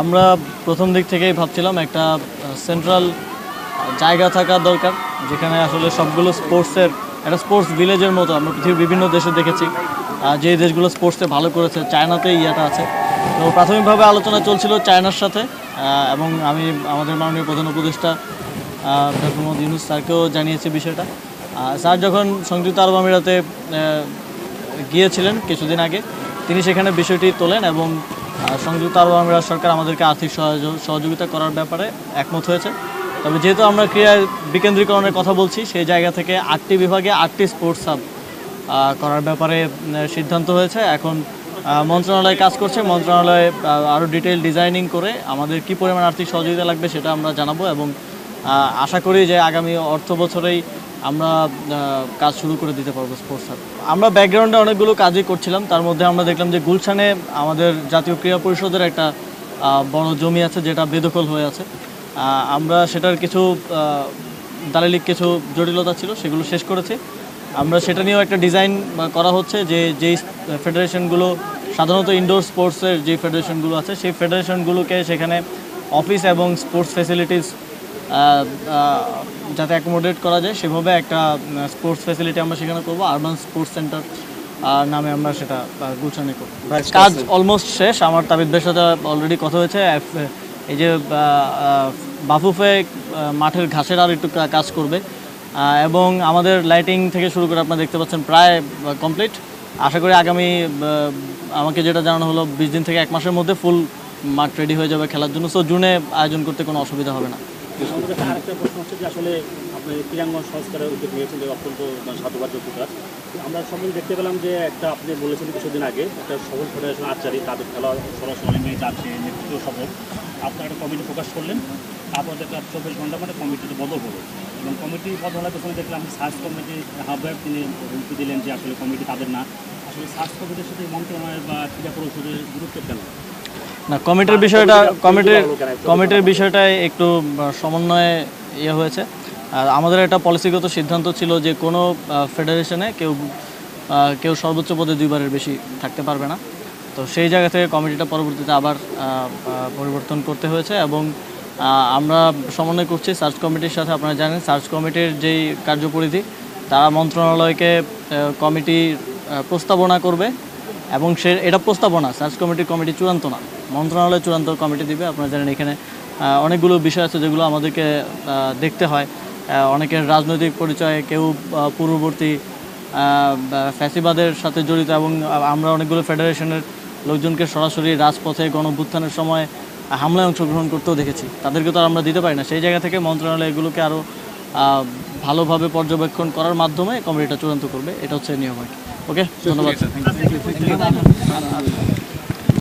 আমরা প্রথম দিক থেকেই ভাবছিলাম একটা সেন্ট্রাল জায়গা থাকা দরকার, যেখানে আসলে সবগুলো স্পোর্টসের একটা স্পোর্টস ভিলেজের মতো আমরা পৃথিবীর বিভিন্ন দেশে দেখেছি। যে দেশগুলো স্পোর্টসে ভালো করেছে চায়নাতে ইয়েটা আছে। তো প্রাথমিকভাবে আলোচনা চলছিল চায়নার সাথে এবং আমি, আমাদের মাননীয় প্রধান উপদেষ্টা ডক্টর মোহাম্মদ ইউনুস স্যারকেও জানিয়েছি বিষয়টা। স্যার যখন সংযুক্ত আরব আমিরাতে গিয়েছিলেন কিছুদিন আগে, তিনি সেখানে বিষয়টি তোলেন এবং সংযুক্ত আরব আমিরাত সরকার আমাদেরকে আর্থিক সহযোগ- সহযোগিতা করার ব্যাপারে একমত হয়েছে। তবে যেহেতু আমরা ক্রীড়া বিকেন্দ্রীকরণের কথা বলছি, সেই জায়গা থেকে আটটি বিভাগে আটটি স্পোর্টস হাব করার ব্যাপারে সিদ্ধান্ত হয়েছে। এখন মন্ত্রণালয় কাজ করছে। মন্ত্রণালয়ে আরও ডিটেল ডিজাইনিং করে আমাদের কি পরিমাণ আর্থিক সহযোগিতা লাগবে সেটা আমরা জানাব এবং আশা করি যে আগামী অর্থ বছরেই আমরা কাজ শুরু করে দিতে পারব স্পোর্টস হাব আমরা ব্যাকগ্রাউন্ডে অনেকগুলো কাজই করছিলাম, তার মধ্যে আমরা দেখলাম যে গুলশানে আমাদের জাতীয় ক্রীড়া পরিষদের একটা বড় জমি আছে যেটা বেদখল হয়ে আছে। আমরা সেটার কিছু দালিলিক কিছু জটিলতা ছিল, সেগুলো শেষ করেছি। আমরা সেটা নিয়েও একটা ডিজাইন করা হচ্ছে যে যেই ফেডারেশনগুলো সাধারণত ইনডোর স্পোর্টসের যে ফেডারেশনগুলো আছে, সেই ফেডারেশনগুলোকে সেখানে অফিস এবং স্পোর্টস ফ্যাসিলিটিস যাতে অ্যাকোমোডেট করা যায় সেভাবে একটা স্পোর্টস ফ্যাসিলিটি আমরা সেখানে করব আরবান স্পোর্টস সেন্টার নামে আমরা সেটা গুলশানে করব। কাজ অলমোস্ট শেষ আমার তাবিদের সাথে অলরেডি কথা হয়েছে এই যে বাফুফে মাঠের ঘাসের আর একটু কাজ করবে। এবং আমাদের লাইটিং থেকে শুরু করে আপনারা দেখতে পাচ্ছেন প্রায় কমপ্লিট আশা করি আগামী আমাকে যেটা জানানো হলো বিশ দিন থেকে এক মাসের মধ্যে ফুল মাঠ রেডি হয়ে যাবে খেলার জন্য। সো জুনে আয়োজন করতে কোনো অসুবিধা হবে না। আমাদের কাছে আরেকটা প্রশ্ন হচ্ছে যে আসলে আপনি ক্রীড়াঙ্গন সংস্কারের উদ্যোগ নিয়েছেন যে অত্যন্ত সাধুবাদযোগ্য কাজ আমরা সম্বন্ধে দেখতে পেলাম যে একটা আপনি বলেছেন কিছুদিন আগে, একটা সফল ফেডারেশন আচারি তাদের খেলা সরাসরি ম্যাচ আছে নেতৃত্ব সফল আপনারা একটা কমিটি প্রকাশ করলেন, তারপর দেখলাম চব্বিশ ঘণ্টা মানে কমিটিতে বদল হলো। এবং কমিটি বদল হওয়ার পেছনে দেখলাম সার্চ কমিটি হাবভার তিনি হুমকি দিলেন যে আসলে কমিটি তাদের না। আসলে সার্চ কমিটির সাথে মন্ত্রণালয়ের বা ক্রীড়া পরিষদের গুরুত্ব কেন? না কমিটির বিষয়টা কমিটির কমিটির বিষয়টা একটু সমন্বয়ে ইয়ে হয়েছে। আর আমাদের একটা পলিসিগত সিদ্ধান্ত ছিল যে কোনো ফেডারেশনে কেউ কেউ সর্বোচ্চ পদে দুইবারের বেশি থাকতে পারবে না। তো সেই জায়গা থেকে কমিটিটা পরবর্তীতে আবার পরিবর্তন করতে হয়েছে এবং আমরা সমন্বয় করছি সার্চ কমিটির সাথে আপনারা জানেন সার্চ কমিটির যেই কার্যপরিধি তারা মন্ত্রণালয়কে কমিটি প্রস্তাবনা করবে। এবং সে এটা প্রস্তাবনা সার্চ কমিটির কমিটি চূড়ান্ত না। মন্ত্রণালয় চূড়ান্ত কমিটি দিবে, আপনারা জানেন এখানে অনেকগুলো বিষয় আছে যেগুলো আমাদেরকে দেখতে হয়। অনেকের রাজনৈতিক পরিচয় কেউ পূর্ববর্তী ফ্যাসিবাদের সাথে জড়িত এবং আমরা অনেকগুলো ফেডারেশনের লোকজনকে সরাসরি রাজপথে গণভ্যুত্থানের সময় হামলায় অংশগ্রহণ করতেও দেখেছি। তাদেরকে তো আর আমরা দিতে পারি না। সেই জায়গা থেকে মন্ত্রণালয় এগুলোকে আরও ভালোভাবে পর্যবেক্ষণ করার মাধ্যমে কমিটিটা চূড়ান্ত করবে এটা হচ্ছে নিয়ম আর কি। ওকে ধন্যবাদ।